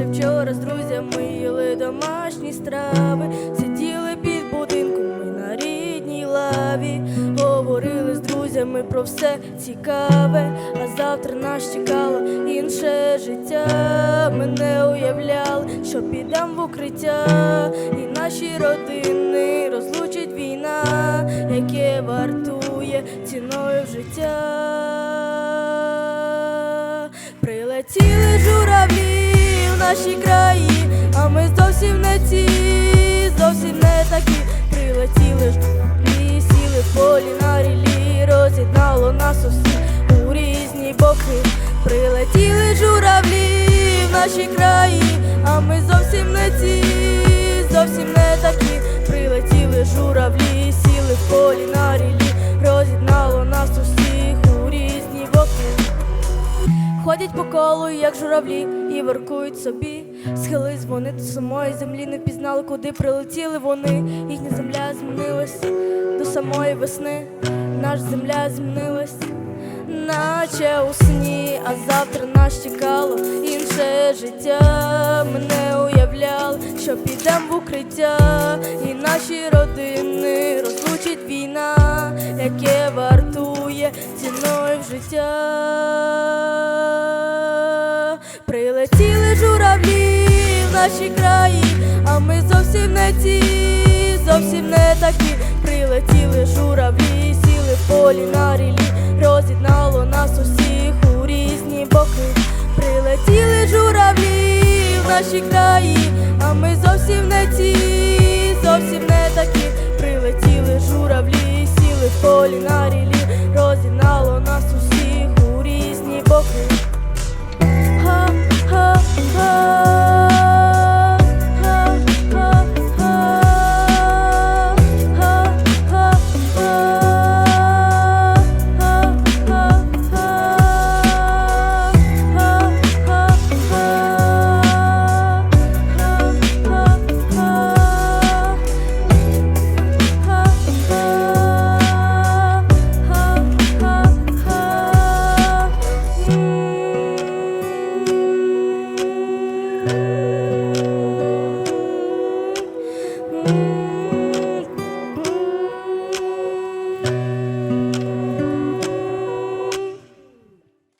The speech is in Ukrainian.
ще вчора з друзями їли домашні страви, сиділи під будинком ми на рідній лаві, говорили з друзями про все цікаве, а завтра нас чекало інше життя. Ми не уявляли, що підам в укриття, і наші родини розлучить війна, яке вартує ціною життя. Нас усіх у різні боки. Прилетіли журавлі в наші краї, а ми зовсім не ті, зовсім не такі. Прилетіли журавлі, сіли в полі на рілі, роз'єднало нас усіх у різні боки. Ходять по колу, як журавлі, і воркують собі. Схились вони до самої землі, не впізнали, куди прилетіли вони. Їхня земля змінилась до самої весни. Наша земля змінилась, наче у сні, а завтра нас чекало інше життя. Ми не уявляли, що підем в укриття, і наші родини розлучить війна, яке вартує ціною в життя. Прилетіли журавлі в наші краї, а ми зовсім не ті, зовсім не такі. Прилетіли журавлі, полі на рілі, роз'єднало нас усіх у різні боки. Прилетіли журавлі в наші краї, а ми зовсім не ті, зовсім не